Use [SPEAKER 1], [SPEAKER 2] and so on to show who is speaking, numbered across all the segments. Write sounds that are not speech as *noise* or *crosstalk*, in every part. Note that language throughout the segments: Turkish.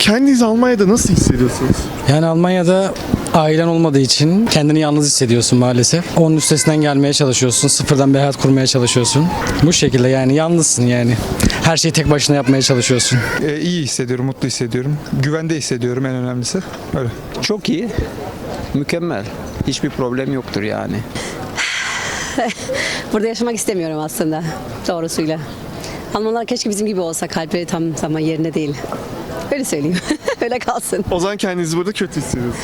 [SPEAKER 1] Kendinizi Almanya'da nasıl hissediyorsunuz?
[SPEAKER 2] Yani Almanya'da ailen olmadığı için kendini yalnız hissediyorsun maalesef. Onun üstesinden gelmeye çalışıyorsun. Sıfırdan bir hayat kurmaya çalışıyorsun. Bu şekilde yani yalnızsın yani. Her şeyi tek başına yapmaya çalışıyorsun.
[SPEAKER 3] Ee, iyi hissediyorum, mutlu hissediyorum. Güvende hissediyorum en önemlisi. Öyle.
[SPEAKER 4] Çok iyi. Mükemmel. Hiçbir problem yoktur yani. *laughs*
[SPEAKER 5] Burada yaşamak istemiyorum aslında doğrusuyla. Almanlar keşke bizim gibi olsa kalpleri tam zaman yerine değil. Öyle söyleyeyim. *laughs* Öyle kalsın.
[SPEAKER 1] O zaman kendinizi burada kötü hissediyorsunuz.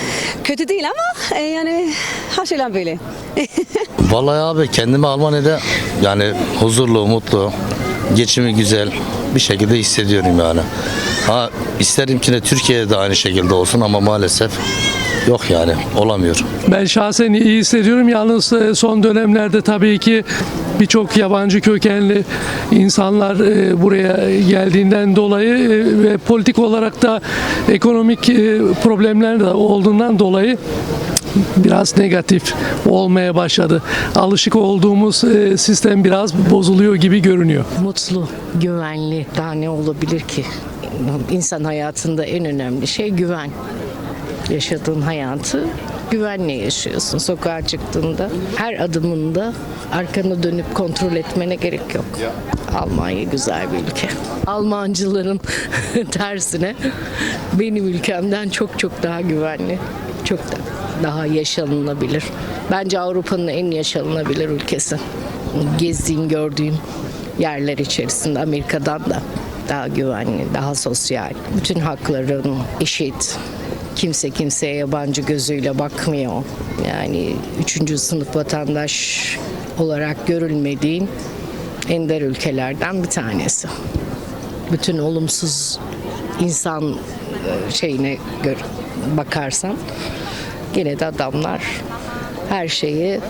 [SPEAKER 5] Kötü değil ama e, yani her şeyler böyle. *laughs*
[SPEAKER 6] Vallahi abi kendimi Almanya'da yani huzurlu, mutlu, geçimi güzel bir şekilde hissediyorum yani. Ha isterim ki de Türkiye'de de aynı şekilde olsun ama maalesef yok yani olamıyor.
[SPEAKER 7] Ben şahsen iyi hissediyorum. Yalnız e, son dönemlerde tabii ki birçok yabancı kökenli insanlar e, buraya geldiğinden dolayı e, ve politik olarak da ekonomik e, problemler de olduğundan dolayı biraz negatif olmaya başladı. Alışık olduğumuz sistem biraz bozuluyor gibi görünüyor.
[SPEAKER 8] mutlu, güvenli daha ne olabilir ki? İnsan hayatında en önemli şey güven. Yaşadığın hayatı güvenle yaşıyorsun. Sokağa çıktığında her adımında arkanı dönüp kontrol etmene gerek yok. Almanya güzel bir ülke. Almancıların *laughs* tersine benim ülkemden çok çok daha güvenli. Çok da daha yaşanılabilir. Bence Avrupa'nın en yaşanılabilir ülkesi. Gezdiğim, gördüğüm yerler içerisinde Amerika'dan da daha güvenli, daha sosyal. Bütün hakların eşit. Kimse kimseye yabancı gözüyle bakmıyor. Yani üçüncü sınıf vatandaş olarak görülmediğin ender ülkelerden bir tanesi. Bütün olumsuz insan e, şeyine gör, bakarsan gene de adamlar her şeyi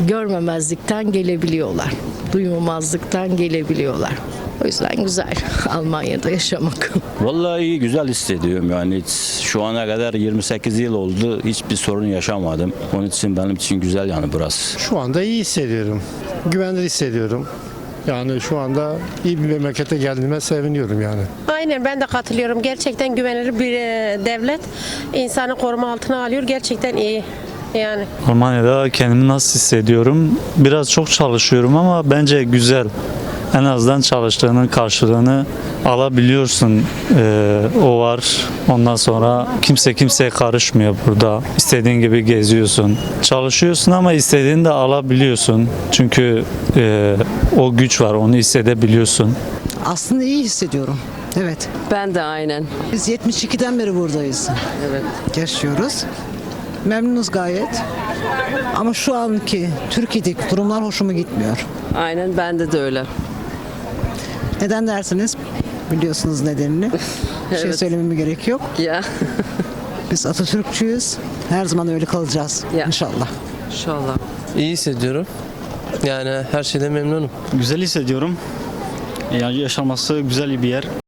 [SPEAKER 8] görmemezlikten gelebiliyorlar. Duymamazlıktan gelebiliyorlar. O yüzden güzel *laughs* Almanya'da yaşamak.
[SPEAKER 9] Vallahi iyi güzel hissediyorum yani hiç şu ana kadar 28 yıl oldu hiçbir sorun yaşamadım. Onun için benim için güzel yani burası.
[SPEAKER 10] Şu anda iyi hissediyorum. Güvende hissediyorum. Yani şu anda iyi bir memlekete geldiğime seviniyorum yani.
[SPEAKER 11] Aynen ben de katılıyorum. Gerçekten güvenilir bir e, devlet insanı koruma altına alıyor. Gerçekten iyi. Yani
[SPEAKER 12] Almanya'da kendimi nasıl hissediyorum? Biraz çok çalışıyorum ama bence güzel. En azından çalıştığının karşılığını alabiliyorsun. Ee, o var. Ondan sonra kimse kimseye karışmıyor burada. İstediğin gibi geziyorsun. Çalışıyorsun ama istediğini de alabiliyorsun. Çünkü e, o güç var. Onu hissedebiliyorsun.
[SPEAKER 13] Aslında iyi hissediyorum. Evet.
[SPEAKER 5] Ben de aynen.
[SPEAKER 13] Biz 72'den beri buradayız.
[SPEAKER 5] Evet.
[SPEAKER 13] Yaşıyoruz. Memnunuz gayet. Ama şu anki Türkiye'deki durumlar hoşuma gitmiyor.
[SPEAKER 5] Aynen bende de öyle.
[SPEAKER 13] Neden dersiniz? Biliyorsunuz nedenini. Bir *laughs* şey
[SPEAKER 5] Evet.
[SPEAKER 13] söylememe gerek yok.
[SPEAKER 5] Ya *laughs*
[SPEAKER 13] Biz Atatürkçüyüz. Her zaman öyle kalacağız.
[SPEAKER 5] Ya.
[SPEAKER 13] İnşallah.
[SPEAKER 5] inşallah.
[SPEAKER 7] İyi hissediyorum. Yani her şeyden memnunum.
[SPEAKER 12] Güzel hissediyorum. Yani yaşaması güzel bir yer.